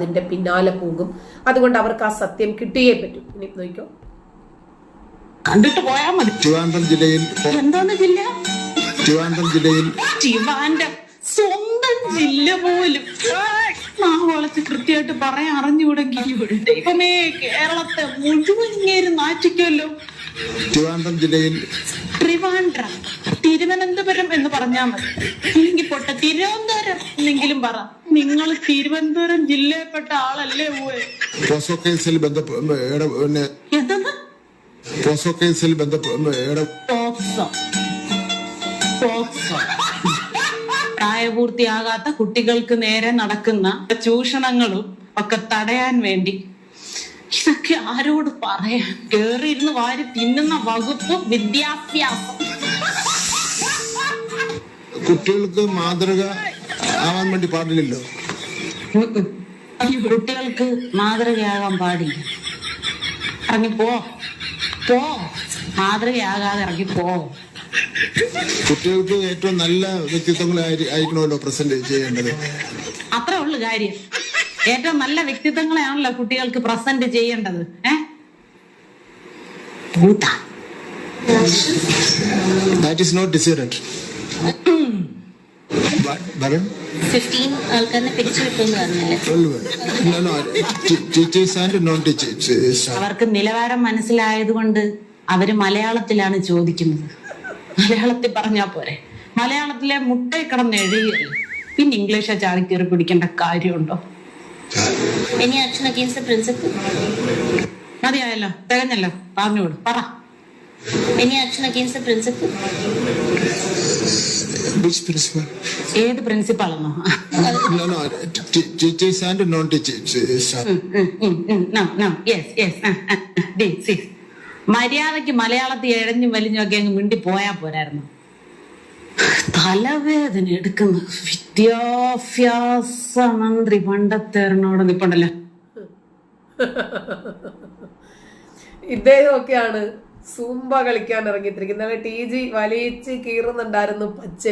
അതിന്റെ പിന്നാലെ പോകും. അതുകൊണ്ട് അവർക്ക് ആ സത്യം കിട്ടിയേ പറ്റും. ഇനി നോക്കിക്കോ. കണ്ടിട്ട് പോയാ മതി. ട്രിവാൻഡ്രം ജില്ലയിൽ എന്തോന്ന് ജില്ല? ട്രിവാൻഡ്രം ജില്ലയിൽ ട്രിവാൻഡ്രം സ്വന്തം ജില്ല പോലും. നാവളച്ച് കൃത്യമായിട്ട് പറയാൻ അറിഞ്ഞുകൂടെങ്കിൽ ദൈവമേ കേരളത്തെ മുഴുവൻ ഇങ്ങേര് നാറ്റിക്കല്ലോ. ട്രിവാൻഡ്രം ജില്ലയിൽ ട്രിവാൻഡ്രം തിരുവനന്തപുരം എന്ന് പറഞ്ഞാൽ മതി. അല്ലെങ്കിൽ പൊട്ട തിരുവനന്തപുരം എന്നെങ്കിലും പറ. നിങ്ങൾ തിരുവനന്തപുരം ജില്ലയിൽപ്പെട്ട ആളല്ലേ പോയെ പോസോ കേസിൽ പോസോ കേസിൽ പ്രായപൂർത്തിയാകാത്ത കുട്ടികൾക്ക് നേരെ നടക്കുന്ന ചൂഷണങ്ങളും ഒക്കെ തടയാൻ വേണ്ടി. ഇതൊക്കെ ആരോട് പറയാൻ? കേറിയിരുന്ന് വാരി തിന്നുന്ന വകുപ്പ് വിദ്യാഭ്യാസം. കുട്ടികൾക്ക് മാതൃക ആവാൻ വേണ്ടി പാടില്ലല്ലോ? കുട്ടികൾക്ക് മാതൃകയാകാൻ പാടില്ല. ഇറങ്ങിപ്പോ. പോ. മാതൃകയാകാതെ ഇറങ്ങിപ്പോ. കുട്ടികൾക്ക് ഏറ്റവും നല്ല വ്യക്തിത്വങ്ങൾ ആയിരി- ആയിരിക്കണമല്ലോ പ്രസന്റ് ചെയ്യേണ്ടത്. അത്രേ ഉള്ളു കാര്യം. ഏറ്റവും നല്ല വ്യക്തിത്വങ്ങളെയാണല്ലോ കുട്ടികൾക്ക് പ്രസന്റ് ചെയ്യേണ്ടത്. ഏഹ് ദാറ്റ് ഈസ് നോട്ട് ഫിഫ്റ്റീൻ പറഞ്ഞില്ലേ? ടീച്ചേഴ്സ് ആൻഡ് നോൺ ടീച്ചേഴ്സ് അവർക്ക് നിലവാരം മനസ്സിലായതുകൊണ്ട് അവർ മലയാളത്തിലാണ് ചോദിക്കുന്നത്. മലയാളത്തിൽ പറഞ്ഞാ പോരെ. മലയാളത്തിലെ മുട്ടയിൽ കിടന്ന് എഴുതിയല്ലേ? പിന്നെ ഇംഗ്ലീഷ ചാടി കയറി പിടിക്കേണ്ട കാര്യമുണ്ടോ? എനി ആക്ഷൻ പ്രിൻസിപ്പൽ മതിയായല്ലോ തികഞ്ഞല്ലോ. പറഞ്ഞോളൂ പറ. Any action against the principal which principal ഏത് പ്രിൻസിപ്പാളെന്നോ? No, no, t- teachers and non-teachers. മര്യാദയ്ക്ക് മലയാളത്തിൽ എഴഞ്ഞും വലിഞ്ഞും ഒക്കെ അങ്ങ് മിണ്ടി പോയാ പോരായിരുന്നു. തലവേദന എടുക്കുന്ന വിദ്യാഭ്യാസ മന്ത്രി പണ്ടത്തേറിനോട് നിപ്പുണ്ടല്ലോ. ഇദ്ദേഹമൊക്കെയാണ് സൂമ്പ കളിക്കാൻ ഇറങ്ങിത്തിരിക്കുന്നത്. ടി ജി വലിച്ച് കീറുന്നുണ്ടായിരുന്നു പച്ച